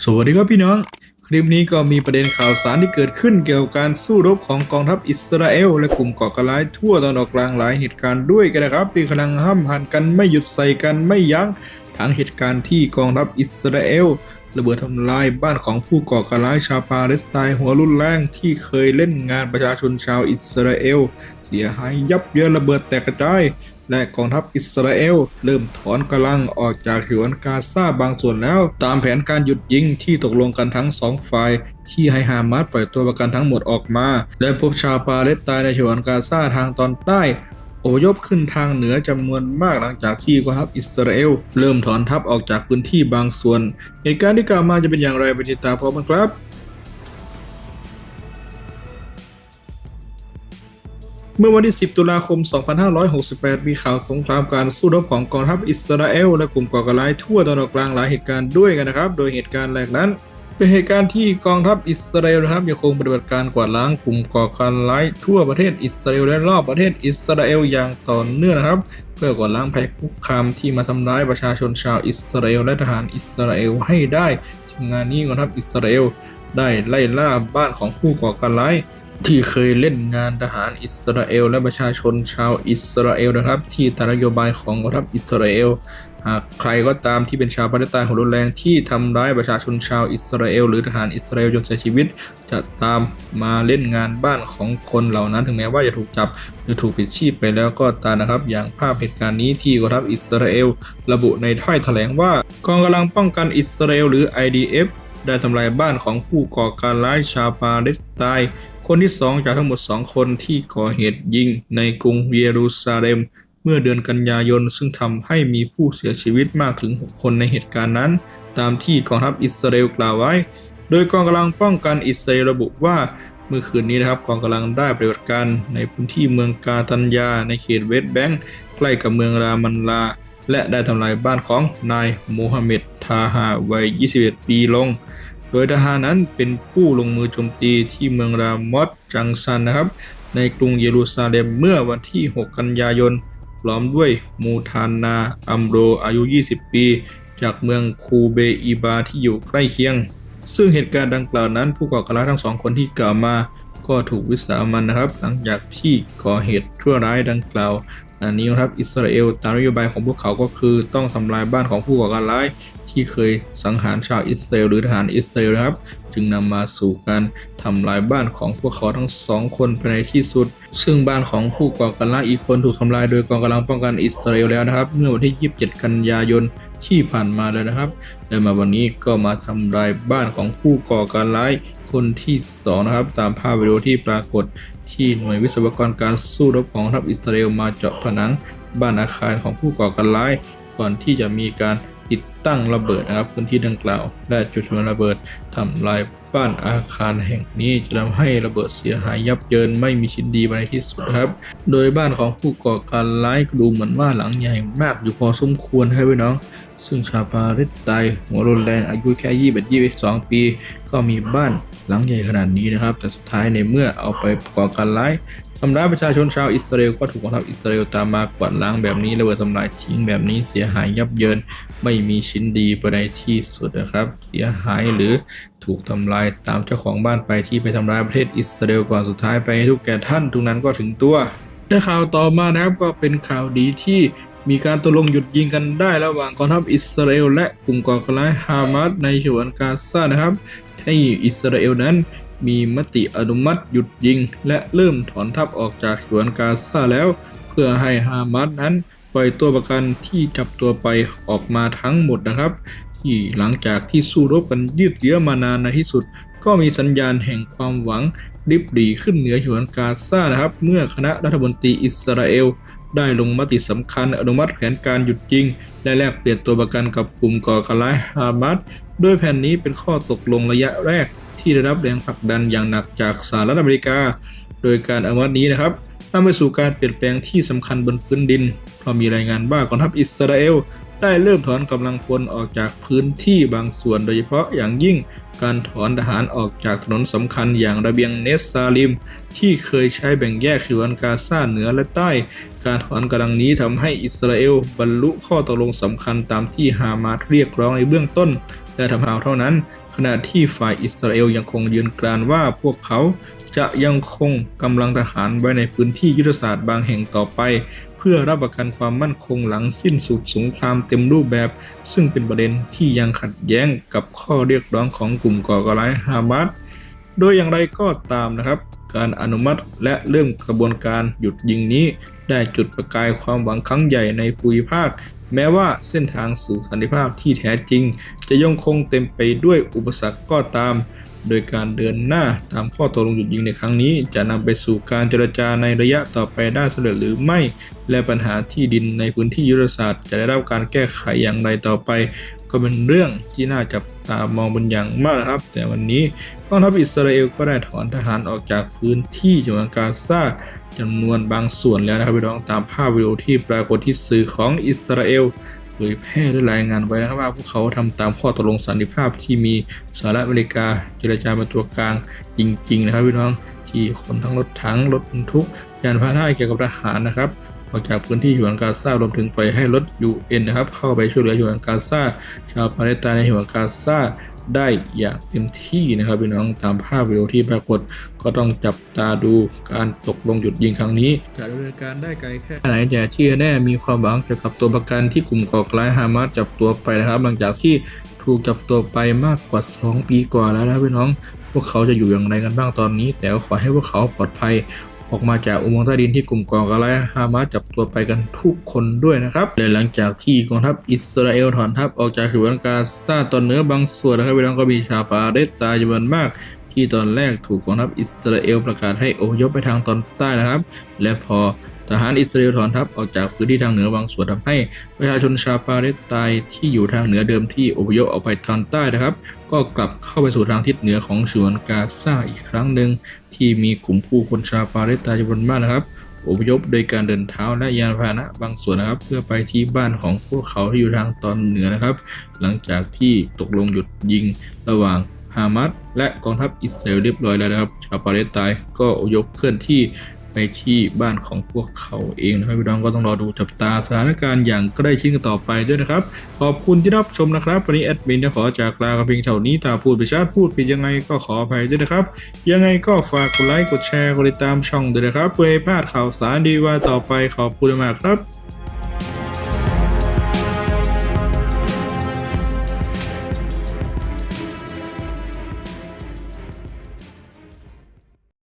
สวัสดีครับพี่น้อง คลิปนี้ก็มีประเด็นข่าวสารที่เกิดขึ้นเกี่ยวกับการสู้รบของกองทัพอิสราเอล และกลุ่มก่อการร้ายทั่วตะวันออกกลางหลายเหตุการณ์ด้วยกันนะครับที่กำลังห้ำหันกันไม่หยุดใส่กันไม่ยั้งทั้งเหตุการณ์ที่กองทัพอิสราเอลระเบิดทำลายบ้านของผู้ก่อการร้ายชาวปาเลสไตน์หัวรุนแรงที่เคยเล่นงานประชาชนชาวอิสราเอล เสียหายยับเยินระเบิดแตกกระจาย และกองทัพอิสราเอล เริ่มถอนกำลังออกจากฉนวนกาซาบางส่วนแล้ว ตามแผนการหยุดยิงที่ตกลงกันทั้งสองฝ่าย ที่ให้ฮามาสปล่อยตัวประกันทั้งหมดออกมา และพบชาวปาเลสไตน์ในฉนวนกาซาทางตอนใต้อพยพขึ้นทางเหนือจำนวนมากหลังจากที่กองทัพอิสราเอล เริ่มถอนทัพออกจากพื้นที่บางส่วน เหตุการณ์ที่กล่าวมาจะเป็นอย่างไรไปติดตามพร้อมกันครับ มื่อวันที่ 10 ตุลาคม 2568 มีข่าวสงครามการสู้รบของกองทัพอิสราเอลและกลุ่มก่อการร้ายทั่วตะวันออกกลางหลายเหตุการณ์ด้วยกันนะครับ โดยเหตุการณ์แรกนั้น เป็นเหตุการณ์ที่กองทัพอิสราเอลนะครับยังคงปฏิบัติการกวาดล้างกลุ่มก่อการร้ายทั่วประเทศอิสราเอลและรอบประเทศอิสราเอลอย่างต่อเนื่องนะครับ เพื่อกวาดล้างภัยคุกคามที่มาทำร้ายประชาชนชาวอิสราเอลและทหารอิสราเอลให้ได้ซึ่งงานนี้กองทัพอิสราเอลได้ไล่ล่าบ้านของผู้ก่อการร้าย ที่เคยเล่นงานทหารอิสราเอล และประชาชนชาวอิสราเอลนะครับ ที่ตามนโยบายของกองทัพอิสราเอลหากใครก็ตามที่เป็นชาวปาเลสไตน์หัวรุนแรงที่ทำร้ายประชาชนชาวอิสราเอลหรือทหารอิสราเอลจนเสียชีวิต จะตามมาเล่นงานบ้านของคนเหล่านั้น ถึงแม้ว่าจะถูกจับหรือถูกปิดชีพไปแล้วก็ตามนะครับ อย่างภาพเหตุการณ์นี้ที่กองทัพอิสราเอล ระบุในถ้อยแถลงว่ากองกำลังป้องกันอิสราเอลหรือ IDF ได้ทำลายบ้านของผู้ก่อการร้ายชาวปาเลสไตน์ คนที่2จากทั้งหมด2คนที่ก่อเหตุยิงในกรุงเยรูซาเล็ม เมื่อเดือนกันยายนซึ่งทำให้มีผู้เสียชีวิตมากถึง 6 คนในเหตุการณ์นั้น ตามที่กองทัพอิสราเอลกล่าวไว้ โดยกองกำลังป้องกันอิสราเอลระบุว่าเมื่อคืนนี้นะครับกองกำลังได้ปฏิบัติการในพื้นที่เมืองกาตันยาในเขตเวสต์แบงก์ใกล้กับเมืองรามันลา และได้ทำลายบ้านของนายโมฮัมเหม็ดทาฮาวัย 21 ปีลง โดยทหารนั้นเป็นผู้ลงมือโจมตีที่เมืองรามอสจังซันนะครับ ในกรุงเยรูซาเล็มเมื่อวันที่ 6 กันยายน พร้อมด้วยมูทานนาอัมโรอายุ 20 ปี จากเมืองคูเบอีบาที่อยู่ใกล้เคียง ซึ่งเหตุการณ์ดังกล่าวนั้นผู้ก่อการร้ายทั้งสองคนที่กล่าวมาก็ถูกวิสามันนะครับ หลังจากที่ก่อเหตุชั่วร้ายดังกล่าว อันนี้นะครับอิสราเอลตามนโยบายของพวกเขาก็คือต้องทำลายบ้านของผู้ก่อการร้าย ที่เคยสังหารชาวอิสราเอลหรือทหารอิสราเอลนะครับ จึงนำมาสู่การทำลายบ้านของพวกเขาทั้งสองคนภายในที่สุด ซึ่งบ้านของผู้ก่อการร้ายอีกคนถูกทำลายโดยกองกำลังป้องกันอิสราเอลแล้วนะครับ เมื่อวันที่ 27 กันยายนที่ผ่านมาเลยนะครับ และมาวันนี้ก็มาทำลายบ้านของผู้ก่อการร้าย คนที่สองนะครับ ตามภาพวิดีโอที่ปรากฏที่หน่วยวิศวกรการสู้รบของทัพอิสราเอลมาเจาะผนังบ้านอาคารของผู้ก่อการร้าย ก่อนที่จะมีการ ติดตั้งระเบิดนะครับพื้นที่ดังกล่าวและจุดชนวนระเบิดทำลายบ้านอาคารแห่งนี้จะทำให้ระเบิดเสียหายยับเยินไม่มีชิ้นดีในที่สุดครับ โดยบ้านของผู้ก่อการร้ายดูเหมือนว่าหลังใหญ่มากอยู่พอสมควรครับพี่น้อง ซึ่งชาวปาเลสไตน์หัวรุนแรงอายุแค่ 21 22 ปี ก็มีบ้านหลังใหญ่ขนาดนี้นะครับ แต่สุดท้ายในเมื่อเอาไปก่อการร้าย ทำร้ายประชาชนชาวอิสราเอลก็ถูกกองทัพอิสราเอลตามมากวาดล้างแบบนี้ระเบิดทำลายทิ้งแบบนี้เสียหายยับเยินไม่มีชิ้นดีไปในที่สุดนะครับ เสียหายหรือถูกทำลายตามเจ้าของบ้านไปที่ไปทำร้ายประเทศอิสราเอลก่อนสุดท้ายไปให้ทุกแก่ท่านทุกนั้นก็ถึงตัวและข่าวต่อมานะครับก็เป็นข่าวดีที่มีการตกลงหยุดยิงกันได้ระหว่างกองทัพอิสราเอลและกลุ่มก่อการร้ายฮามาสในฉนวนกาซานะครับให้อิสราเอลนั้น มีมติอนุมัติหยุดยิง และเริ่มถอนทัพออกจากฉนวนกาซาแล้ว เพื่อให้ฮามาสนั้นปล่อยตัวประกันที่จับตัวไปออกมาทั้งหมดนะครับ ที่หลังจากที่สู้รบกันยืดเยื้อมานานในที่สุด ก็มีสัญญาณแห่งความหวังริบหรี่ขึ้นเหนือฉวนกาซานะครับ เมื่อคณะรัฐมนตรีอิสราเอล ได้ลงมติสำคัญอนุมัติแผนการหยุดยิง และแลกเปลี่ยนตัวประกันกับกลุ่มก่อการร้ายฮามาสโดยแผนนี้เป็นข้อตกลงระยะแรก ที่ได้รับแรงผลักดันอย่างหนักจากสหรัฐอเมริกา โดยการอนุมัตินี้นะครับนำไปสู่การเปลี่ยนแปลงที่สำคัญบนพื้นดิน เพราะมีรายงานว่ากองทัพอิสราเอลได้เริ่มถอนกำลังพลออกจากพื้นที่บางส่วนโดยเฉพาะอย่างยิ่งการถอนทหารออกจากถนนสำคัญอย่างระเบียงเนสซาลิม ที่เคยใช้แบ่งแยกฉนวนกาซาเหนือและใต้ การถอนกำลังนี้ทำให้อิสราเอลบรรลุข้อตกลงสำคัญตามที่ฮามาสเรียกร้องในเบื้องต้น และทำเอาเท่านั้น ขณะที่ฝ่ายอิสราเอลยังคงยืนกรานว่าพวกเขาจะยังคงกำลังทหารไว้ในพื้นที่ยุทธศาสตร์บางแห่งต่อไป เพื่อรับประกันความมั่นคงหลังสิ้นสุดสงครามเต็มรูปแบบ ซึ่งเป็นประเด็นที่ยังขัดแย้งกับข้อเรียกร้องของกลุ่มก่อการร้ายฮามาสโดยอย่างไรก็ตามนะครับ การอนุมัติและเริ่มกระบวนการหยุดยิงนี้ ได้จุดประกายความหวังครั้งใหญ่ในภูมิภาค แม้ว่าเส้นทางสู่สันติภาพที่แท้จริง จะยังคงเต็มไปด้วยอุปสรรคก็ตาม โดยการเดินหน้าตามข้อตกลงหยุดยิงในครั้งนี้ จะนำไปสู่การเจรจาในระยะต่อไปได้สำเร็จหรือไม่ และปัญหาที่ดินในพื้นที่ยุทธศาสตร์ จะได้รับการแก้ไขอย่างไรต่อไป ก็เป็นเรื่องที่น่าจับตามองเป็นอย่างมากนะครับ แต่วันนี้กองทัพอิสราเอลก็ได้ถอนทหารออกจากพื้นที่จังหวัดกาซาจำนวนบางส่วนแล้วนะครับพี่น้องตามภาพวิดีโอที่ปรากฏที่สื่อของอิสราเอล เผยแพร่ด้รายงานไว้นะครับว่าพวกเขาทำตามข้อตกลงสันติภาพที่มีสหรัฐอเมริกาเจรจาเป็นตัวกลางจริง ๆ นะครับพี่น้องที่คนทั้งรถถังรถบรรทุกยานพาหนะเกี่ยวกับทหารนะครับ ออกจากพื้นที่ฉวนกาซารวมถึงไปให้รถ UN นะครับเข้าไปช่วยเหลือฉวนกาซาชาวปาเลสไตน์ในฉวนกาซาได้อย่างเต็มที่นะครับพี่น้องตามภาพวิดีโอที่ปรากฏก็ต้องจับตาดูการตกลงหยุดยิงครั้งนี้จะดำเนินการได้ไกลแค่ไหนแต่ที่แน่มีความหวังเกี่ยวกับตัวประกันที่กลุ่มก่อการร้ายฮามาสจับตัวไปนะครับ หลังจากที่ถูกจับตัวไปมากกว่า 2 ปีกว่าแล้วนะพี่น้อง พวกเขาจะอยู่อย่างไรกันบ้างตอนนี้ แต่ก็ขอให้พวกเขาปลอดภัย ออกมาจากอุโมงค์ใต้ดินที่กลุ่มก่อการร้ายฮามาสจับตัวไปกันทุกคนด้วยนะครับและหลังจากที่กองทัพอิสราเอลถอนทัพออกจากฉนวนกาซาตอนเหนือบางส่วนนะครับพี่น้องก็มีชาวปาเลสไตน์จำนวนมาก ที่ตอนแรกถูกกองทัพอิสราเอลประกาศให้อพยพไปทางตอนใต้นะครับ และพอทหารอิสราเอลถอนทัพออกจากพื้นที่ทางเหนือบางส่วนทำให้ประชาชนชาวปาเลสไตน์ที่อยู่ทางเหนือเดิมที่อพยพออกไปทางใต้นะครับ ก็กลับเข้าไปสู่ทางทิศเหนือของฉวนกาซาอีกครั้งหนึ่งที่มีกลุ่มผู้คนชาวปาเลสไตน์จำนวนมากนะครับอพยพโดยการเดินเท้าและยานพาหนะบางส่วนนะครับ เพื่อไปที่บ้านของพวกเขาที่อยู่ทางตอนเหนือนะครับ หลังจากที่ตกลงหยุดยิงระหว่าง ฮามาสและกองทัพอิสราเอลเรียบร้อยแล้วนะครับ ชาวปาเลสไตน์ก็อพยพเคลื่อนที่ไปที่บ้านของพวกเขาเองนะครับพี่น้องก็ต้องรอดูจับตาสถานการณ์อย่างใกล้ชิดกันต่อไปด้วยนะครับ ขอบคุณที่รับชมนะครับ วันนี้แอดมินจะขอจากลากันเพียงเท่านี้ถ้าพูดไปชาติพูดผิดยังไงก็ขออภัยด้วยนะครับ ยังไงก็ฝากกดไลค์กดแชร์กดติดตามช่องด้วยนะครับเพื่อให้พลาดข่าวสารดีว่าต่อไปขอบคุณมากครับ